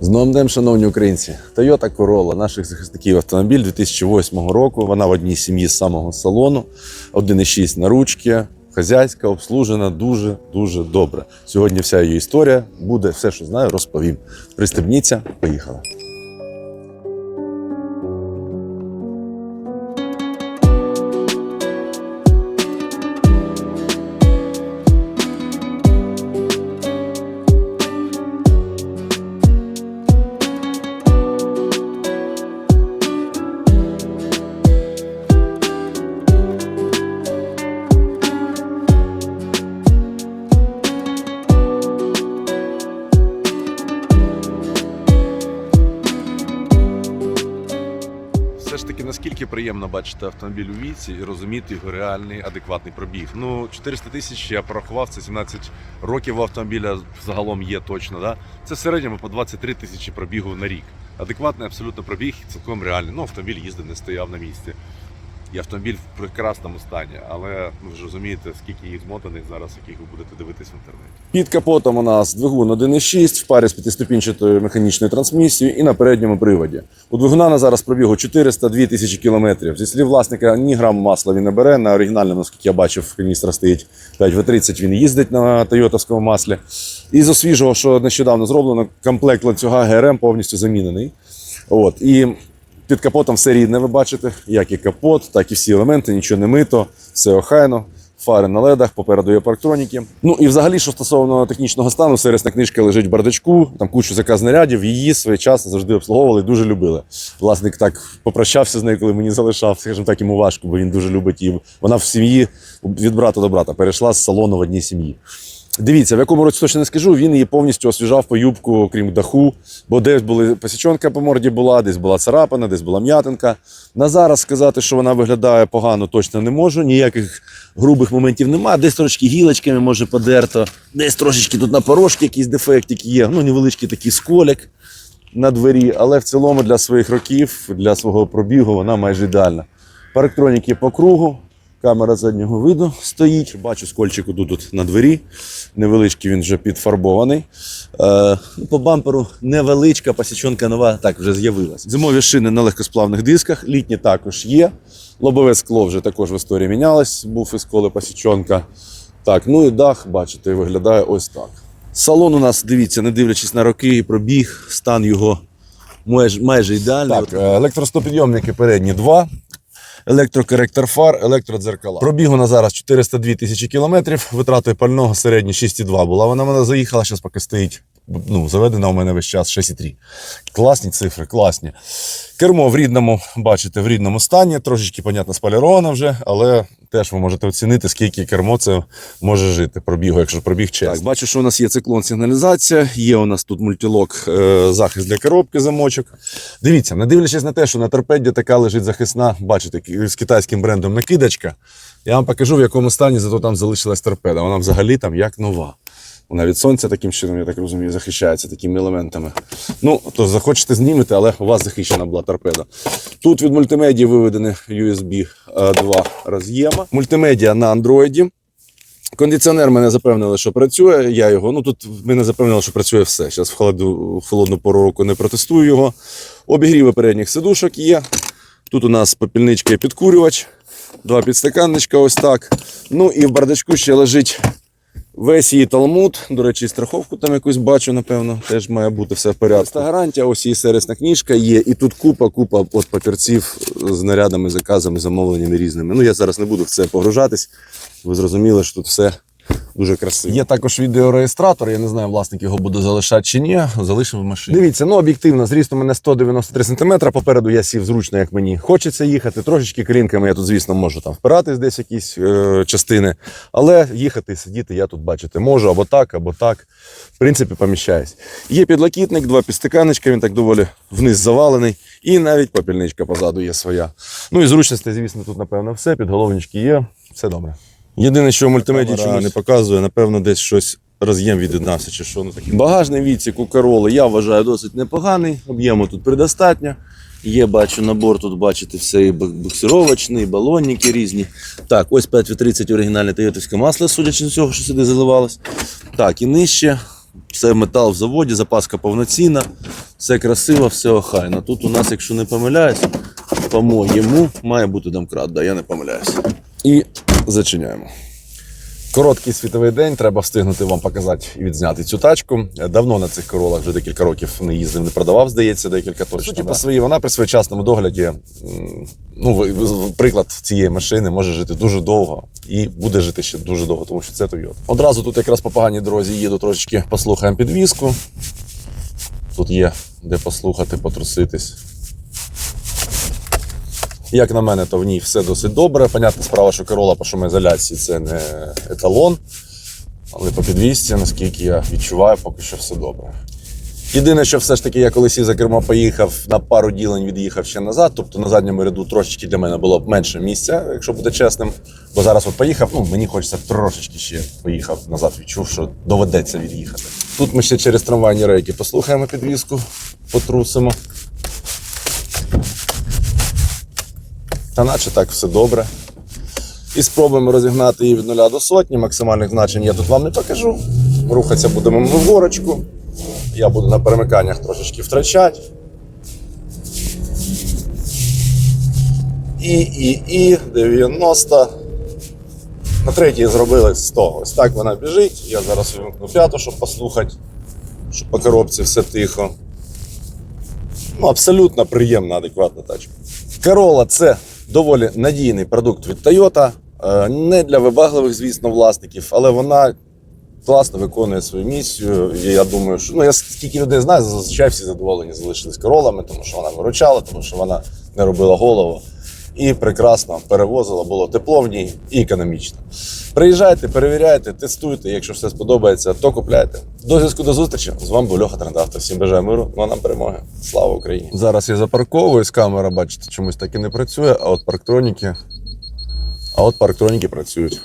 З новим днем, шановні українці, Toyota Corolla, наших захисників автомобіль 2008 року. Вона в одній сім'ї з самого салону, 1,6 на ручки, хазяйська, обслужена дуже дуже добре. Сьогодні вся її історія буде все, що знаю, розповім. Пристебніться, поїхали. Наскільки приємно бачити автомобіль у віці і розуміти його реальний адекватний пробіг. Ну, 400 тисяч я порахував, це 17 років автомобіля загалом є точно. Да? Це в середньому по 23 тисячі пробігу на рік. Адекватний абсолютно пробіг, цілком реальний. Ну, автомобіль їздив, не стояв на місці. І автомобіль в прекрасному стані, але ну, ви ж розумієте, скільки їх змотаних зараз, яких ви будете дивитись в інтернеті. Під капотом у нас двигун 1.6 в парі з п'ятиступінчатою механічною трансмісією і на передньому приводі. У двигуна на зараз пробігу 402 тисячі кілометрів. Зі слів власника, ні граму масла він не бере. На оригінальному, наскільки я бачив, каністра стоїть 5В30, він їздить на тойотовському маслі. І з освіжого, що нещодавно зроблено, комплект ланцюга ГРМ повністю замінений. От. І під капотом все рідне, ви бачите, як і капот, так і всі елементи, нічого не мито, все охайно. Фари на ледах, попереду є парктроніки. Ну і взагалі, що стосовно технічного стану, сервісна книжка лежить в бардачку, там кучу заказнарядів, її своєчасно завжди обслуговували, дуже любили. Власник так попрощався з нею, коли мені залишав, скажімо так, йому важко, бо він дуже любить її. Вона в сім'ї від брата до брата перейшла з салону в одній сім'ї. Дивіться, в якому році точно не скажу, він її повністю освіжав по юбку, крім даху, бо десь були посічонка по морді була, десь була царапина, десь була м'ятинка. На зараз сказати, що вона виглядає погано, точно не можу. Ніяких грубих моментів немає. Десь трошки гілочками може подерто, десь трошечки тут на порожки якийсь дефектик є. Ну, невеличкий такий сколяк на двері, але в цілому для своїх років, для свого пробігу вона майже ідеальна. Парктроніки по кругу, камера заднього виду стоїть. Бачу скольчик тут, тут на двері. Невеличкий він вже підфарбований. Е, ну, по бамперу невеличка посічонка нова, так вже з'явилась. Зимові шини на легкосплавних дисках, літні також є. Лобове скло вже також в історії мінялось, був із коли посічонка. Так, ну і дах, бачите, виглядає ось так. Салон у нас, дивіться, не дивлячись на роки і пробіг, стан його майже, майже ідеальний. Так, е, електростопідйомники передні два. Електрокоректор фар, електродзеркала. Пробігу на зараз 402 тисячі кілометрів. Витрати пального середні 6,2 була. Вона мене заїхала, зараз поки стоїть. Ну, заведена у мене весь час 6,3. Класні цифри, класні. Кермо в рідному, бачите, в рідному стані, трошечки, понятно, споляровано вже, але теж ви можете оцінити, скільки кермо це може жити пробігу, якщо пробіг чесно. Так, бачу, що у нас є циклон сигналізація, є у нас тут мультилок, е, захист для коробки, замочок. Дивіться, не дивлячись на те, що на торпеді така лежить захисна, бачите, з китайським брендом накидочка. Я вам покажу, в якому стані зато там залишилась торпеда. Вона взагалі там як нова. Від сонця таким чином, я так розумію, захищається такими елементами. Ну, то захочете знімете, але у вас захищена була торпеда. Тут від мультимедії виведені USB 2 роз'єма. Мультимедіа на андроїді. Кондиціонер мене запевнили, що працює. Я його. Ну тут мене запевнили, що працює все. Зараз в холоду, в холодну пору року не протестую його. Обігріви передніх сидушок є. Тут у нас попільничка і підкурювач, два підстаканничка, ось так. Ну і в бардачку ще лежить весь її талмуд. До речі, страховку там якусь бачу, напевно, теж має бути все в порядку. Це гарантія, ось її сервісна книжка є. І тут купа, купа от папірців з нарядами, заказами, замовленнями різними. Ну я зараз не буду в це погружатись. Ви зрозуміли, що тут все дуже красиво. Є також відеореєстратор. Я не знаю, власник його буде залишати чи ні. Залишив в машині. Дивіться, ну об'єктивно, зріст у мене 193 см. Попереду я сів зручно, як мені хочеться їхати. Трошечки колінками я тут, звісно, можу там впиратись десь якісь е, частини. Але їхати сидіти я тут бачити можу або так, або так. В принципі, поміщаюсь. Є підлокітник, два підстаканечка, він так доволі вниз завалений. І навіть попільничка позаду є своя. Ну і зручності, звісно, тут, напевно, все. Підголовнички є, все добре. Єдине, що в мультимедії чомусь не показує, напевно, десь щось роз'єм від'єднався чи що. Ну, таке. Багажний відсік у Короли я вважаю досить непоганий. Об'єму тут предостатньо. Є, бачу, набор тут бачите, все і буксировочний, і балонники різні. Так, ось 5В30 оригінальне тойотовське масло, судячи з цього, що сюди заливалось. Так, і нижче. Все метал в заводі, запаска повноцінна. Все красиво, все охайно. Тут у нас, якщо не помиляюсь, по-моєму, має бути домкрат, да, я не помиляюсь. І зачиняємо. Короткий світовий день, треба встигнути вам показати і відзняти цю тачку. Давно на цих королах вже декілька років не їздив, не продавав, здається, декілька точно. Суті, по своїй вона при своєчасному догляді. Ну, приклад цієї машини може жити дуже довго і буде жити ще дуже довго, тому що це Toyota. Одразу тут якраз по поганій дорозі їду трошечки послухаємо підвіску. Тут є де послухати, потруситись. Як на мене, то в ній все досить добре. Понятна справа, що Corolla по шумоізоляції це не еталон. Але по підвісці, наскільки я відчуваю, поки що все добре. Єдине, що все ж таки я коли сів за кермо поїхав на пару ділень, від'їхав ще назад. Тобто на задньому ряду трошечки для мене було б менше місця, якщо буде чесним. Бо зараз от поїхав, ну мені хочеться трошечки ще поїхав назад, відчув, що доведеться від'їхати. Тут ми ще через трамвайні рейки послухаємо підвіску, потрусимо. Та наче так все добре. І спробуємо розігнати її від 0 до сотні. Максимальних значень я тут вам не покажу. Рухатися будемо в горочку. Я буду на перемиканнях трошечки втрачати. І, і, і 90. На третій зробили 100. Ось так вона біжить. Я зараз вимкну п'яту, щоб послухати, щоб по коробці все тихо. Ну, абсолютно приємна, адекватна тачка. Corolla – це доволі надійний продукт від Toyota. Е, Не для вибагливих, звісно, власників, але вона класно виконує свою місію. І я думаю, що ну я скільки людей знаю, зазвичай всі задоволені залишились королами, тому що вона виручала, тому що вона не робила голову. І прекрасно перевозила, було тепло в ній і економічно. Приїжджайте, перевіряйте, тестуйте. Якщо все сподобається, то купляйте. До зв'язку до зустрічі. З вами був Льоха Трендавто. Всім бажаю миру, ну а нам перемоги. Слава Україні! Зараз я запарковуюсь, камера, бачите, чомусь так і не працює, а от парктроніки. А от парктроніки працюють.